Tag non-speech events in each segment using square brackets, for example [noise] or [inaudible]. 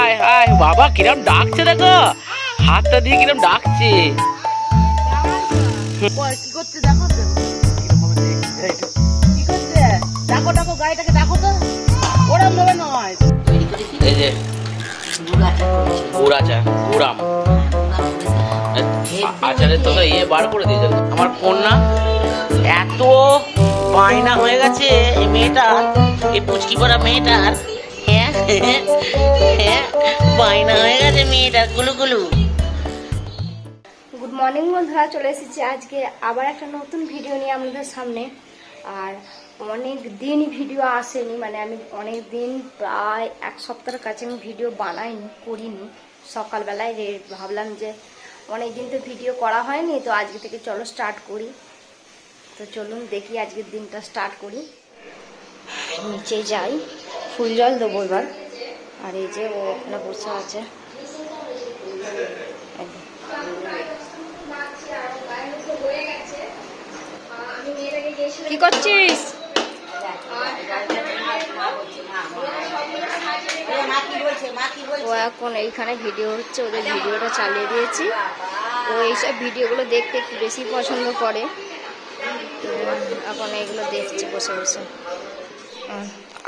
আয় আয় বাবা কিরম ডাকছে দেখো। হাতটা দিয়ে কিরম ডাকছে। কই, কি করছে দেখো তো? কি করছে? ডাকো ডাকো গাড়িটাকে ডাকো তো। ওরম ভাবে নয়। এই যে গুড় গুড়াম। আচারের তো ইয়ে বার করে আমার কন্যা এত বায়না হয়ে গেছে এই মেয়েটা এই পুচকি পড়া মেয়েটার। বায়না হয়ে গেছে মেয়েটার গুলু গুলু গুড মর্নিং বন্ধুরা। চলে এসেছি আজকে আবার একটা নতুন ভিডিও নিয়ে আপনাদের সামনে। আর অনেক দিন ভিডিও আসেনি মানে আমি অনেক দিন প্রায় এক সপ্তাহের কাছে আমি ভিডিও বানাইনি, করিনি। সকালবেলায় রে- ভাবলাম যে অনেক দিন তো ভিডিও করা হয়নি, তো আজকে থেকে চলো স্টার্ট করি। তো চলুন দেখি আজকের দিনটা স্টার্ট করি। নিচে যাই। ফুল জল দেবো এবার। আর এই যে ও ওখানে বসে আছে। কি করছিস? ও এখন এইখানে ভিডিও হচ্ছে ওদের ভিডিওটা চালিয়ে দিয়েছি। ও এইসব ভিডিওগুলো দেখতে একটু বেশি পছন্দ করে। এখন এগুলো দেখছে বসে বসে।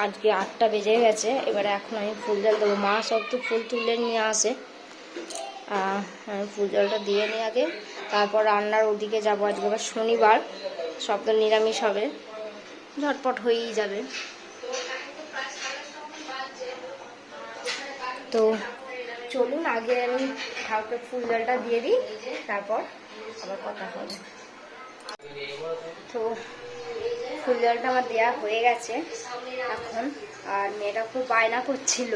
আজকে আটটা বেজে গেছে, এবারে এখন আমি ফুল জল দেবো। মা সব তো ফুল তুলে নিয়ে আসে। ফুল জলটা দিয়ে নিই আগে, তারপর রান্নার ওদিকে যাব আজকে আবার শনিবার, সব তো নিরামিষ হবে। ঝটপট হয়েই যাবে। তো চলুন, আগে আমি ঠাকুরের ফুল জলটা দিয়ে দিই, তারপর আবার কথা হবে। তো ফুল জলটা আমার দেওয়া হয়ে গেছে এখন। আর মেয়েটা খুব বায়না করছিল।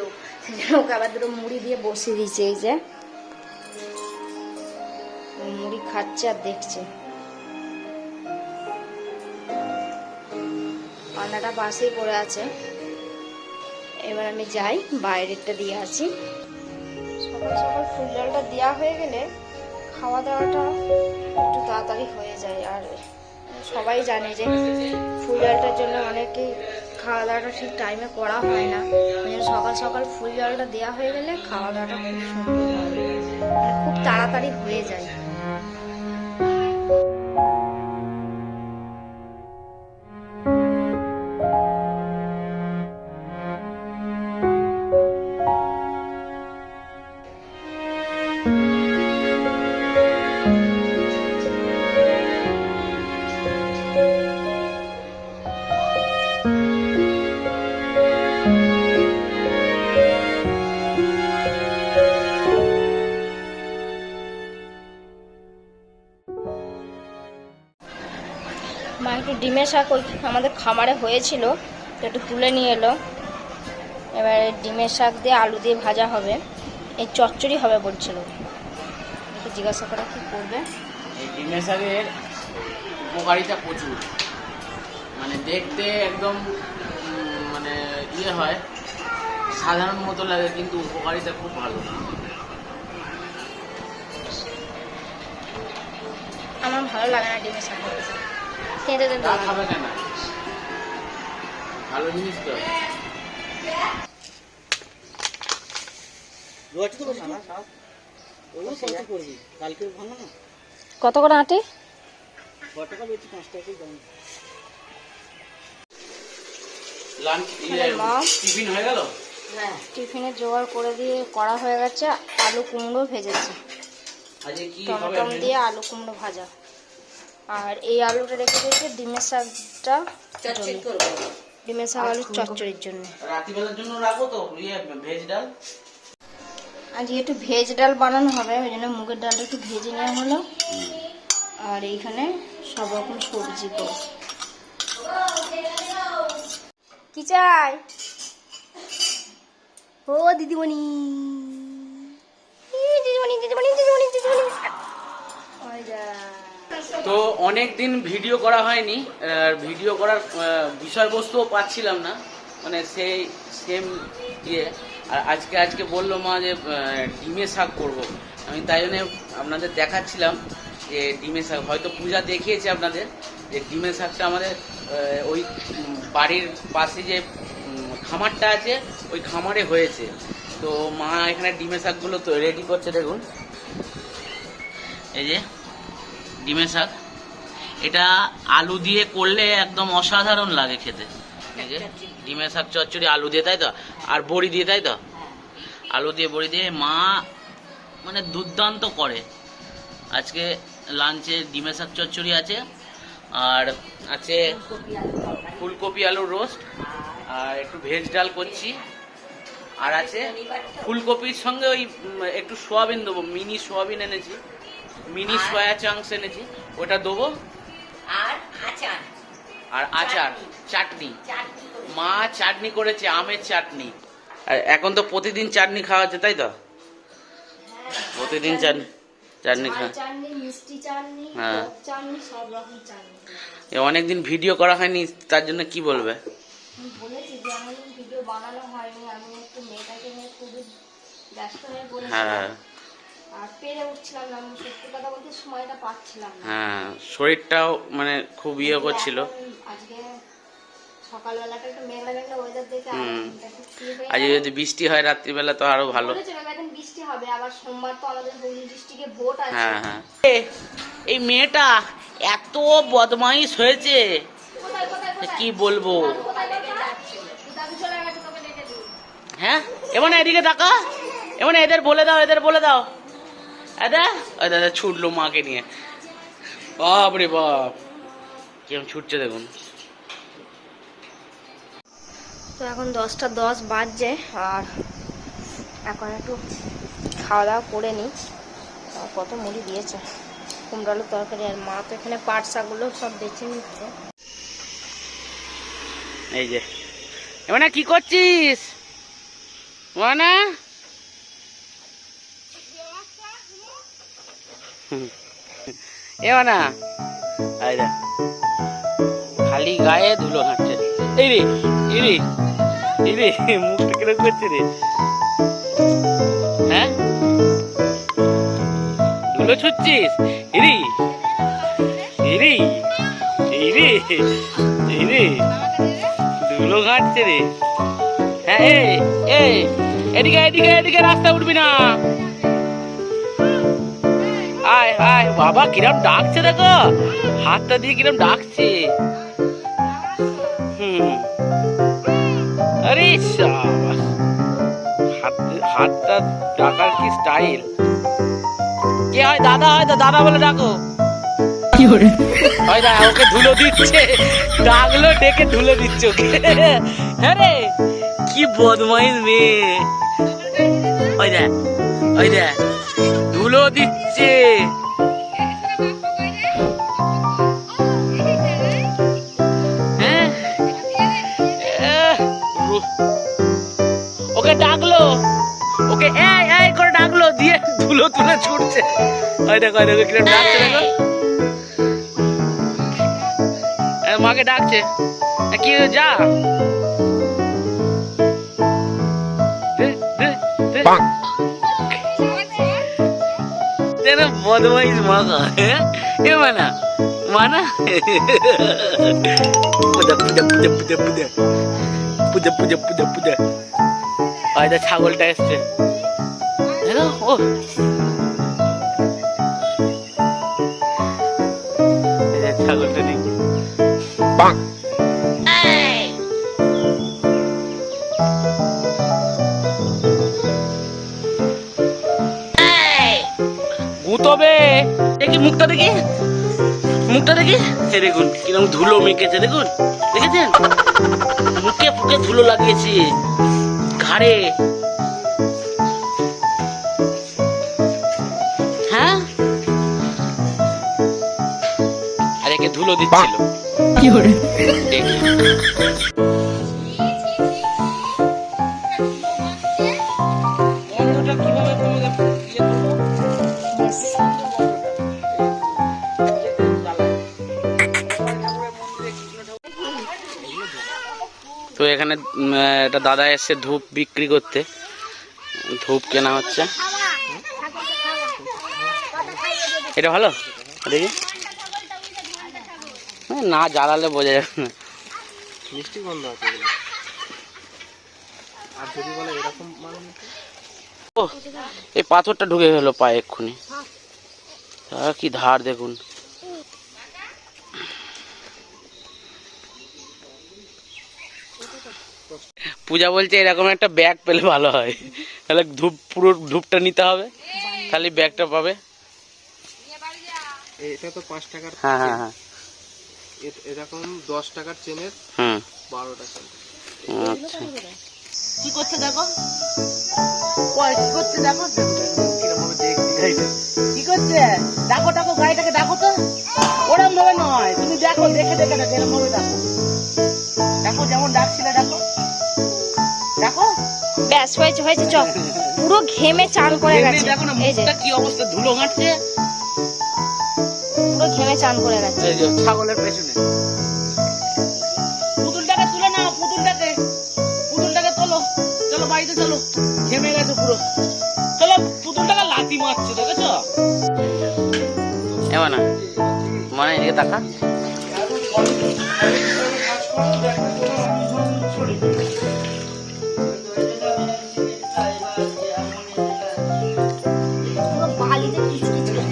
ওকে আবার দুটো মুড়ি দিয়ে বসিয়ে দিয়েছে এই যে। মুড়ি খাচ্ছে আর দেখছে। পান্নাটা পাশেই পড়ে আছে। এবার আমি যাই, বাইরেরটা দিয়ে আসি। সকাল সকাল ফুল জলটা দেওয়া হয়ে গেলে খাওয়া দাওয়াটা একটু তাড়াতাড়ি হয়ে যায়। আর সবাই জানে যে ফুল জলটার জন্য অনেকেই খাওয়া দাওয়াটা ঠিক টাইমে করা হয় না। সকাল সকাল ফুল জলটা দেওয়া হয়ে গেলে খাওয়া দাওয়াটা খুব সুন্দর হয়। খুব তাড়াতাড়ি হয়ে যায়। শাক ওই আমাদের খামারে হয়েছিল তো একটু তুলে নিয়ে এলো। এবারে ডিমের শাক দিয়ে আলু দিয়ে ভাজা হবে। এই চচ্চড়ি হবে বলছিল। একটু জিজ্ঞাসা করা কি করবে? এই ডিমের শাকের উপকারিতা প্রচুর। মানে দেখতে একদম মানে ইয়ে হয় সাধারণ মতো লাগে কিন্তু উপকারিতা খুব ভালো। আমার ভালো লাগে না ডিমের শাক। খেতে তো খাবে কেন? ভালো জিনিস তো। কত করে আটি। টিফিন হয়ে গেল? টিফিনে জোগাড় করে দিয়ে করা হয়ে গেছে আলু কুমড়ো ভেজেছে। আজকে কি হবে? টমেটো দিয়ে আলু কুমড়ো ভাজা। আর এই আলুটা রেখে দিয়েছে ডিমের শাকটা। ডিমের শাক আলু চচ্চড়ির জন্য। রাত্রিবেলার জন্য রাখো তো ইয়ে ভেজ ডাল। আজকে একটু ভেজ ডাল বানানো হবে ওই জন্য মুগের ডালটা একটু ভেজে নেওয়া হলো। আর এইখানে সব রকম সবজি তো কি চাই? ও দিদিমণি। দিদিমণি দিদিমণি দিদিমণি দিদিমণি। ওই যা। তো অনেক দিন ভিডিও করা হয়নি, আর ভিডিও করার বিষয়বস্তুও পাচ্ছিলাম না মানে সেই সেম ইয়ে। আর আজকে আজকে বলল মা যে ডিমের শাক করব। আমি তাই জন্য আপনাদের দেখাচ্ছিলাম যে ডিমের শাক। হয়তো পূজা দেখিয়েছে আপনাদের যে ডিমের শাকটা আমাদের ওই বাড়ির পাশে যে খামারটা আছে, ওই খামারে হয়েছে। তো মা এখানে ডিমের শাকগুলো তো রেডি করছে, দেখুন। এই যে। ডিমের শাক। এটা আলু দিয়ে করলে একদম অসাধারণ লাগে খেতে। ডিমের শাক, চচ্চড়ি, আলু দিয়ে, তাই তো? আর বড়ি দিয়ে, তাই তো? আলু দিয়ে, বড়ি দিয়ে মা মানে দুর্দান্ত করে। আজকে লাঞ্চে ডিমের শাক, চচ্চড়ি আছে। আর আছে ফুলকপি আলুর রোস্ট। আর একটু ভেজ ডাল করছি। আর আছে ফুলকপির সঙ্গে ওই একটু সোয়াবিন দেবো, মিনি সোয়াবিন এনেছি। মিনি সয়া চাংস এনেছি ওটা দেবো। আর আচার। আর আচার চাটনি। মা চাটনি করেছে আমের চাটনি। আর এখন তো প্রতিদিন চাটনি খাওয়া হচ্ছে তাই তো? প্রতিদিন চাটনি চাটনি খাওয়া হ্যাঁ। অনেকদিন ভিডিও করা হয়নি তার জন্য কি বলবে? হ্যাঁ। পেরে উঠছিলাম না সত্যি কথা বলতে সময়টা পাচ্ছিলাম না। হ্যাঁ শরীরটাও মানে খুব ইয়ে করছিল। আজকে সকালবেলাটা একটু মেঘলা মেঘলা ওয়েদার দেখে হুম। একটু free আজ যদি বৃষ্টি হয় রাত্রিবেলা তো আরও ভালো। বলেছিলাম বৃষ্টি হবে আবার সোমবার তো আমাদের হুগলি ডিস্ট্রিক্টে ভোট আছে। হ্যাঁ হ্যাঁ। এই মেয়েটা এত বদমাইশ হয়েছে। কি বলব? হ্যাঁ? এমন এদিকে তাকা এমন এদের বলে দাও এদের বলে দাও। দাদা ছুটলো মাকে নিয়ে বাপ রে বাপ কিরম ছুটছে দেখুন তো এখন দশটা দশ বাজছে আর এখন একটু খাওয়া দাওয়া করে নিই। কত মুড়ি দিয়েছে। কুমড়ালুর তরকারি আর মা তো এখানে পাট শাকগুলো সব বেছে নিচ্ছে। এই যে। এমন কি করছিস? মানে [laughs] এমনা এই রে। খালি গায়ে ধুলো হাঁটছে। এই রে এই রে এই রে, মুখটা কীরকম করছে রে? হ্যাঁ? ধুলো ছুটছিস? ইরি ইরি এই রে ধুলো ঘাটছে রে। হ্যাঁ এ, এদিকে এদিকে এদিকে রাস্তা উঠবি না। আয় আয় বাবা কিরম ডাকছে দেখো। হাতটা দিয়ে কিরম ডাকছে। হুম। আরে হাত হাতটা ডাকার কি স্টাইল কে হয়? দাদা হয় তো দাদা বলে ডাকো। হয় না ওকে ধুলো দিচ্ছে। ডাকলো ডেকে ধুলো দিচ্ছে ওকে। হ্যাঁ রে কি বদমাইশ মেয়ে। ওই দেখ ওই দেখ ধুলো দিচ্ছে। তুলো তুলে ছুটছে। ওই দেখো ওই দেখো কিরম ডাকছে দেখো। মাকে ডাকছে। কি যা। तेरा बदमाइश माँ का है মানা माना माना पुदा पुदा पुदा पुदा पुदा পুজো পুজো পুজো। পুজো আয়দা ছাগলটা এসছে। ও। দেখি মুখটা দেখি। মুখটা দেখি। এ দেখুন কীরকম ধুলো মেখেছে দেখুন। দেখেছেন? মুখে ফুকে ধুলো লাগিয়েছে। ঘাড়ে। হ্যাঁ? আর একে ধুলো দিচ্ছিল। দেখি বন্ধটা এখানে একটা দাদা এসে ধূপ বিক্রি করতে। ধূপ কেনা হচ্ছে। এটা ভালো? দেখি। হ্যাঁ, না জ্বালালে বোঝা যাবে না। মিষ্টি গন্ধ আছে আর যদি বলে এরকম ও এই পাথরটা ঢুকে গেল পায়ে এক্ষুনি। কি ধার দেখুন। পূজা বলছে এরকম একটা ব্যাগ পেলে ভালো হয়। তাহলে ধূপ পুরো ধূপটা নিতে হবে। খালি ব্যাগটা পাবে। এটা তো পাঁচ টাকার হ্যাঁ হ্যাঁ হ্যাঁ। এরকম দশ টাকার চেনের হুম। বারোটা চেন আচ্ছা। কি করছে দেখো? কি করছে দেখো? কি করছে? দেখো দেখো গাড়িটাকে দেখো তো। ওরম ভাবে নয়। তুমি দেখো দেখে দেখে দেখো এরম ভাবে দেখো। দেখো যেমন ডাকছিলে দেখো। দেখো। ব্যাস হয়েছে হয়েছে চ পুরো ঘেমে চান করে গেছে। দেখো না মুখটা কি অবস্থা ধুলো ঘাটছে। পুরো ঘেমে চান করে গেছে। এই যে ছাগলের পেছনে। পুতুলটাকে তুলে নাও পুতুলটাকে। পুতুলটাকে তোলো। চলো বাড়িতে চলো। ঘেমে গেছে পুরো। চলো পুতুলটাকে লাথি মারছে দেখেছ? এবার না মানে এদিকে তাকা।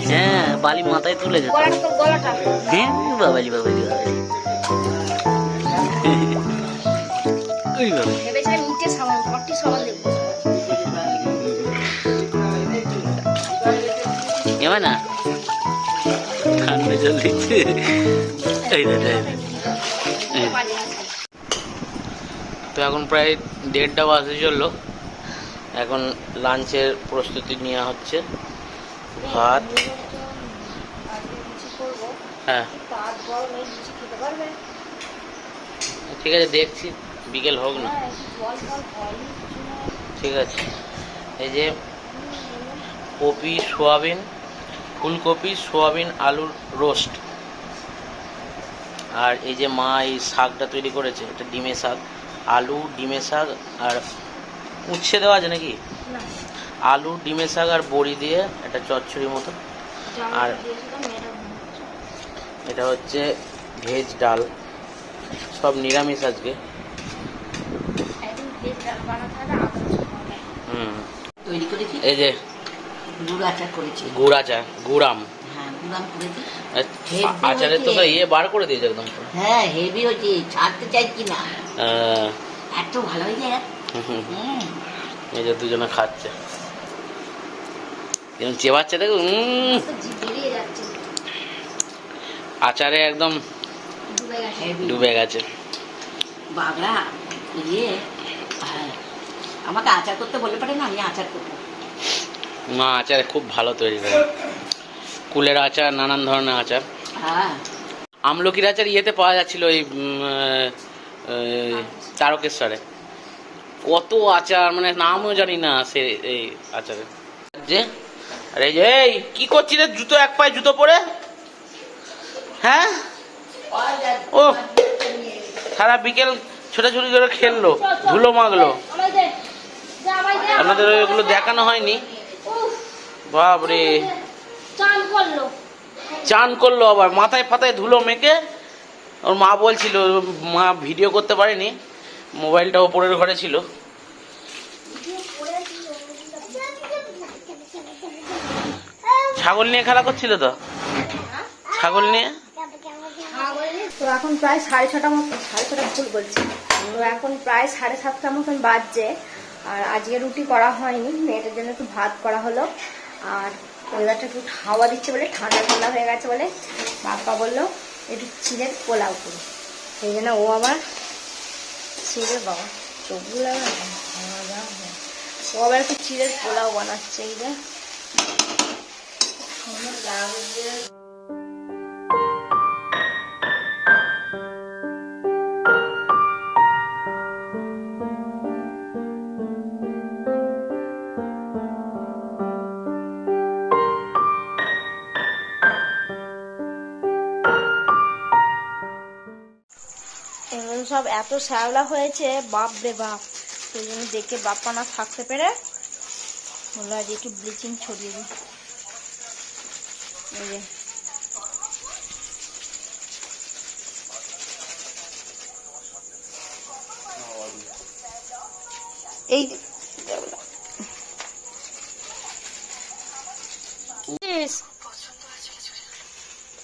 হ্যাঁ বালি মাথায় তুলে যেত হ্যাঁ বাবালি বাবালি বাবালি। ওই বাবা। না। ঠান্ডা জল দিচ্ছে। এই তো এখন প্রায় দেড়টা বাজে চলল। এখন লাঞ্চের প্রস্তুতি নেওয়া হচ্ছে। ভাত। হ্যাঁ। ঠিক আছে, দেখছি। বিকেল হোক না। ঠিক আছে। এই যে কপি, সোয়াবিন, ফুলকপি, সোয়াবিন, আলুর রোস্ট। আর এই যে মা এই শাকটা তৈরি করেছে, এটা ডিমের শাক। আলু ডিমের শাক আর উচ্ছে দেওয়া আছে নাকি? আলু ডিমের শাক আর বড়ি দিয়ে একটা চচ্চড়ির মতো। আর- এটা হচ্ছে ভেজ ডাল। সব নিরামিষ আজকে। এই যে গুড় আচার করেছি। গুড় আচার গুড়াম হ্যাঁ গুড়াম করেছি আ- হেব্বি তো ইয়ে বার করে দিয়েছে একদম হ্যাঁ হেভি হয়েছে ছাড়তে চাইছি না? এত ভালো হয়েছে এই যে দুজনে খাচ্ছে। চেবাচ্ছে দেখো আচারে একদম ডুবে গেছে। বাগড়া ইয়ে হ্যাঁ। আমাকে আচার করতে বলে পারে না আমি আচার করব। মা আচার খুব ভালো তৈরি করে। কুলের আচার নানান ধরনের আচার। হ্যাঁ। আমলকির আচার ইয়েতে পাওয়া যাচ্ছিল এই আহ, তারকেশ্বরে। কত আচার মানে নামও জানি না সে এই আচারে। যে আরে এই যে এই কি করছিস রে? জুতো এক পায়ে জুতো পরে? হ্যাঁ? ও সারা বিকেল ছোটাছুটি করে খেললো ধুলো মাগলো আপনাদের ওগুলো দেখানো হয়নি? চান করল চান করল আবার মাথায় ফাতায় ধুলো মেখে ওর মা বলছিল মা ভিডিও করতে পারেনি মোবাইলটা ওপরের ঘরে ছিল। ছাগল নিয়ে খেলা করছিল তো? ছাগল নিয়ে? তো এখন প্রায় সাড়ে ছটা মতো সাড়ে ছটা ভুল বলছি। তো এখন প্রায় সাড়ে সাতটা মতন বাজছে আর আজকে রুটি করা হয়নি মেয়েটার জন্য একটু ভাত করা হলো আর ওয়েদারটা একটু হাওয়া দিচ্ছে বলে, ঠান্ডা ঠান্ডা হয়ে গেছে বলে বাপ্পা বলল একটু চিড়ের পোলাও করি সেই জন্য ও আবার চিড়ে বাবা। চোখগুলো। ও আবার একটু চিড়ের পোলাও বানাচ্ছে, এই যে। সব এত শ্যাওলা হয়েছে, বাপ রে বাপ। সেই জন্য দেখে বাপ্পা না থাকতে পেরে বলল, আজ একটু ব্লিচিং ছড়িয়ে দিই। এই যে। এই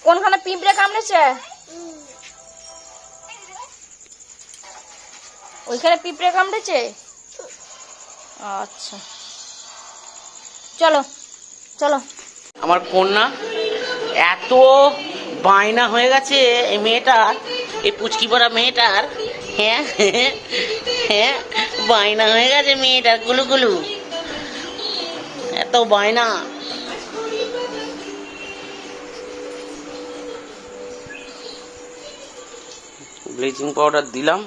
কোনখানে পিঁপড়ে কামড়েছে? ওইখানে পিঁপড়ে কামড়েছে? আচ্ছা। চলো চলো। আমার কন্যা এত বায়না হয়ে গেছে এই মেয়েটার, এই পুচকি পড়া মেয়েটার হ্যাঁ হ্যাঁ বায়না হয়ে গেছে মেয়েটার, গুলু গুলু। এত বায়না। ব্লিচিং পাউডার দিলাম।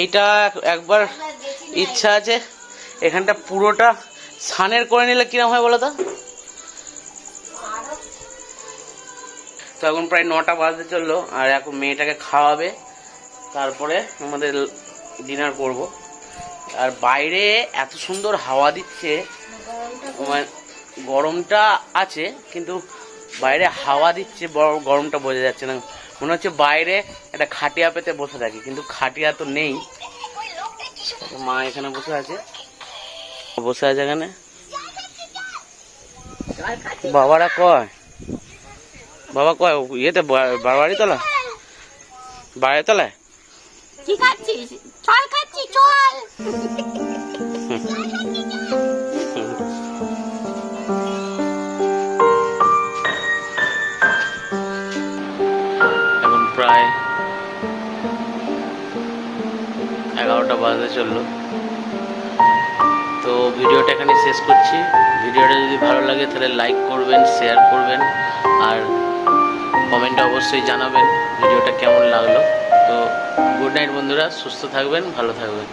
এইটা একবার ইচ্ছা আছে। এখানটা পুরোটা সানের করে নিলে কিরম হয় বলো তো? তো এখন প্রায় নটা বাজতে চলল, আর এখন মেয়েটাকে খাওয়াবে। তারপরে আমাদের ডিনার করব। আর বাইরে এত সুন্দর হাওয়া দিচ্ছে। মানে গরমটা আছে, কিন্তু বাইরে হাওয়া দিচ্ছে গরমটা বোঝা যাচ্ছে না। মনে হচ্ছে বাইরে একটা খাটিয়া পেতে বসে থাকি, কিন্তু খাটিয়া তো নেই। মা এখানে বসে আছে। বসে আছে এখানে? বাবারা কয়? বাবা কয় ইয়েতে বাড়ি তলা বাড়ি তলায়? কি খাচ্ছিস? চল খাচ্ছি, চল। এগারোটা বাজতে চলল। তো ভিডিওটা এখানে শেষ করছি। ভিডিওটা যদি ভালো লাগে তাহলে লাইক করবেন শেয়ার করবেন, আর কমেন্টে অবশ্যই জানাবেন ভিডিওটা কেমন লাগল। তো গুড নাইট বন্ধুরা, সুস্থ থাকবেন, ভালো থাকবেন।